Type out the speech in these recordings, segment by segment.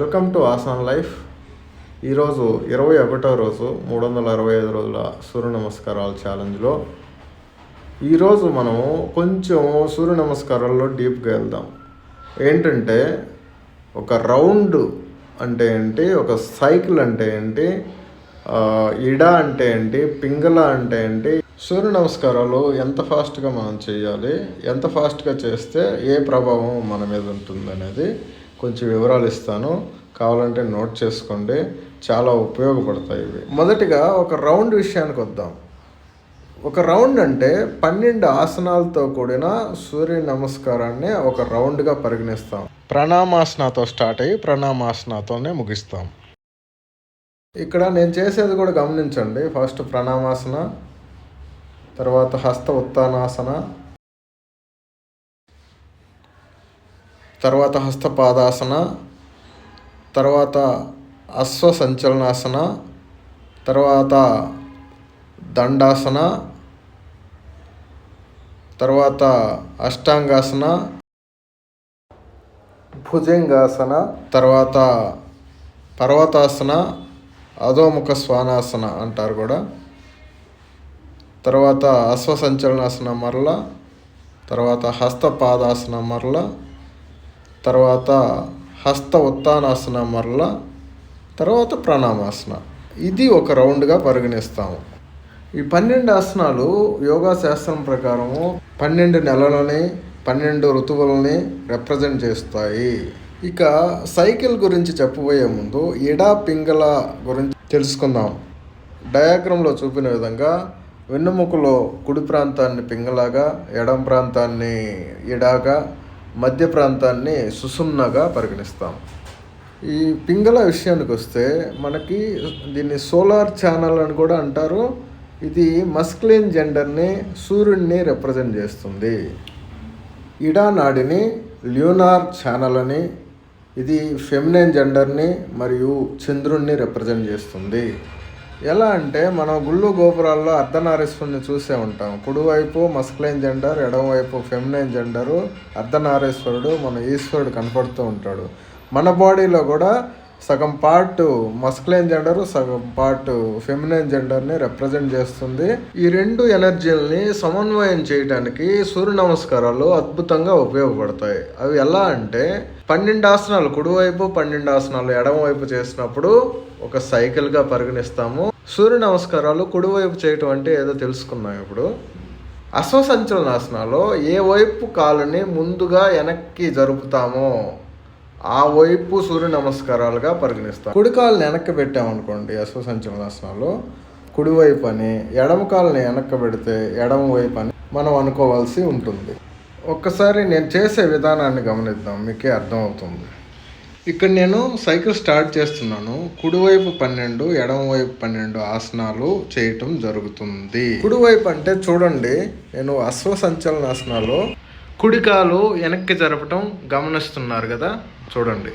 Welcome to ఆసాన్ life. ఈరోజు ఇరవై ఒకటో రోజు మూడు వందల అరవై ఐదు రోజుల సూర్య నమస్కారాల ఛాలెంజ్లో. ఈరోజు మనము కొంచెం సూర్య నమస్కారాల్లో డీప్గా వెళ్దాం. ఏంటంటే ఒక రౌండ్ అంటే ఏంటి ఒక సైకిల్ అంటే ఏంటి ఇడ అంటే ఏంటి పింగళ అంటే ఏంటి సూర్య నమస్కారాలు ఎంత ఫాస్ట్గా మనం చేయాలి ఎంత ఫాస్ట్గా చేస్తే ఏ ప్రభావం మన మీద ఉంటుంది అనేది కొంచెం వివరాలు ఇస్తాను. కావాలంటే నోట్ చేసుకోండి. చాలా ఉపయోగపడతాయి ఇవి. మొదటిగా ఒక రౌండ్ విషయానికి వద్దాం. ఒక రౌండ్ అంటే పన్నెండు ఆసనాలతో కూడిన సూర్య నమస్కారాన్ని ఒక రౌండ్గా పరిగణిస్తాం. ప్రణామాసనతో స్టార్ట్ అయ్యి ప్రణామాసనతోనే ముగిస్తాం. ఇక్కడ నేను చేసేది కూడా గమనించండి. ఫస్ట్ ప్రణామాసన తర్వాత హస్త ఉత్తానాసన తర్వాత హస్తపాదాసన తర్వాత అశ్వసంచలనాసన తర్వాత దండాసన తర్వాత అష్టాంగాసన భుజంగాసన తర్వాత పర్వతాసన అధోముఖ స్వానాసన అంటారు కూడా. తర్వాత అశ్వసంచలనాసన మరల తర్వాత హస్తపాదాసన మరల తర్వాత హస్త ఉత్తానాసన మరల తర్వాత ప్రాణామాసన. ఇది ఒక రౌండ్గా పరిగణిస్తాము. ఈ పన్నెండు ఆసనాలు యోగా శాస్త్రం ప్రకారము పన్నెండు నెలలని పన్నెండు ఋతువులని రిప్రజెంట్ చేస్తాయి. ఇక సైకిల్ గురించి చెప్పబోయే ముందు ఎడా పింగళ గురించి తెలుసుకుందాం. డయాగ్రామ్లో చూపిన విధంగా వెన్నుముకలో కుడి ప్రాంతాన్ని పింగళాగా ఎడం ప్రాంతాన్ని ఎడాగా మధ్య ప్రాంతాన్ని సుసుమ్నగా పరిగణిస్తాం. ఈ పింగళ విషయానికి వస్తే మనకి దీన్ని సోలార్ ఛానల్ అని కూడా అంటారు. ఇది మస్క్లిన్ జెండర్ని సూర్యుడిని రిప్రజెంట్ చేస్తుంది. ఇడానాడిని ల్యూనార్ ఛానల్ అని ఇది ఫెమినైన్ జెండర్ని మరియు చంద్రుణ్ణి రిప్రజెంట్ చేస్తుంది. ఎలా అంటే మనం గుళ్ళు గోపురాల్లో అర్ధనారీశ్వరుని చూసే ఉంటాం. కుడివైపు మస్క్లైన్ జెండర్ ఎడమవైపు ఫెమినైన్ జెండరు అర్ధనారీశ్వరుడు మన ఈశ్వరుడు కనపడుతూ ఉంటాడు. మన బాడీలో కూడా సగం పార్ట్ మస్క్లైన్ జెండర్ సగం పార్ట్ ఫెమినైన్ జెండర్ని రిప్రజెంట్ చేస్తుంది. ఈ రెండు ఎనర్జీలని సమన్వయం చేయడానికి సూర్య నమస్కారాలు అద్భుతంగా ఉపయోగపడతాయి. అవి ఎలా అంటే పన్నెండు ఆసనాలు కుడివైపు పన్నెండు ఆసనాలు ఎడమవైపు చేసినప్పుడు ఒక సైకిల్గా పరిగణిస్తాము. సూర్య నమస్కారాలు కుడివైపు చేయటం అంటే ఏదో తెలుసుకున్నాం ఇప్పుడు. అశ్వసంచలనాసనాలో ఏ వైపు కాలుని ముందుగా వెనక్కి జరుపుతామో ఆ వైపు సూర్య నమస్కారాలుగా పరిగణిస్తాం. కుడి కాలుని వెనక్కి పెట్టామనుకోండి అశ్వసంచలనాసనాలు కుడివైపు అని ఎడమ కాలుని వెనక్కి పెడితే ఎడమ వైపు అని మనం అనుకోవాల్సి ఉంటుంది. ఒక్కసారి నేను చేసే విధానాన్ని గమనిద్దాం మీకే అర్థమవుతుంది. ఇక్కడ నేను సైకిల్ స్టార్ట్ చేస్తున్నాను. కుడివైపు పన్నెండు ఎడమవైపు పన్నెండు ఆసనాలు చేయటం జరుగుతుంది. కుడివైపు అంటే చూడండి నేను అశ్వ సంచలనాసనాలు కుడికాలు వెనక్కి జరపటం గమనిస్తున్నారు కదా? చూడండి.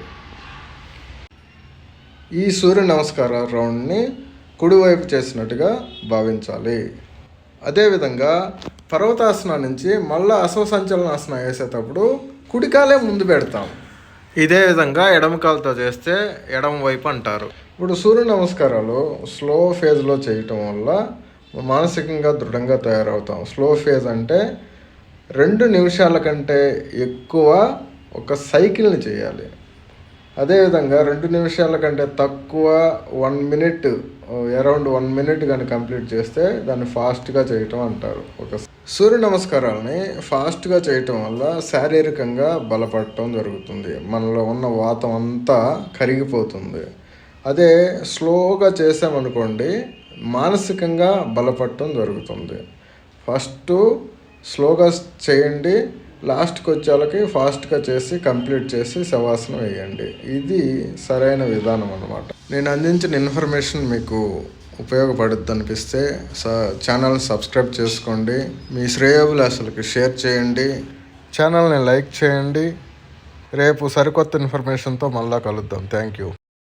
ఈ సూర్య నమస్కార రౌండ్ని కుడివైపు చేసినట్టుగా భావించాలి. అదేవిధంగా పర్వతాసనం నుంచి మళ్ళా అశ్వసంచలనాసనం వేసేటప్పుడు కుడికాలే ముందు పెడతాం. ఇదే విధంగా ఎడమ కాలుతో చేస్తే ఎడమ వైపు అంటారు. ఇప్పుడు సూర్య నమస్కారాలు స్లో ఫేజ్లో చేయటం వల్ల మానసికంగా దృఢంగా తయారవుతాం. స్లో ఫేజ్ అంటే రెండు నిమిషాల కంటే ఎక్కువ ఒక సైకిల్ని చేయాలి. అదేవిధంగా రెండు నిమిషాల కంటే తక్కువ one minute around one minute కానీ కంప్లీట్ చేస్తే దాన్ని ఫాస్ట్గా చేయటం అంటారు. ఒక సూర్య నమస్కారాలని ఫాస్ట్గా చేయటం వల్ల శారీరకంగా బలపడటం జరుగుతుంది. మనలో ఉన్న వాతం అంతా కరిగిపోతుంది. అదే స్లోగా చేసామనుకోండి మానసికంగా బలపడటం జరుగుతుంది. ఫస్ట్ స్లోగా చేయండి లాస్ట్కి వచ్చేళ్ళకి ఫాస్ట్గా చేసి కంప్లీట్ చేసి శవాసనం వేయండి. ఇది సరైన విధానం అనమాట నేను అందించిన ఇన్ఫర్మేషన్ మీకు ఉపయోగపడుద్ది అనిపిస్తే స ఛానల్ సబ్స్క్రైబ్ చేసుకోండి. మీ శ్రేయోభిలాషులకి షేర్ చేయండి. ఛానల్ని లైక్ చేయండి. రేపు సరికొత్త ఇన్ఫర్మేషన్తో మళ్ళా కలుద్దాం. Thank you.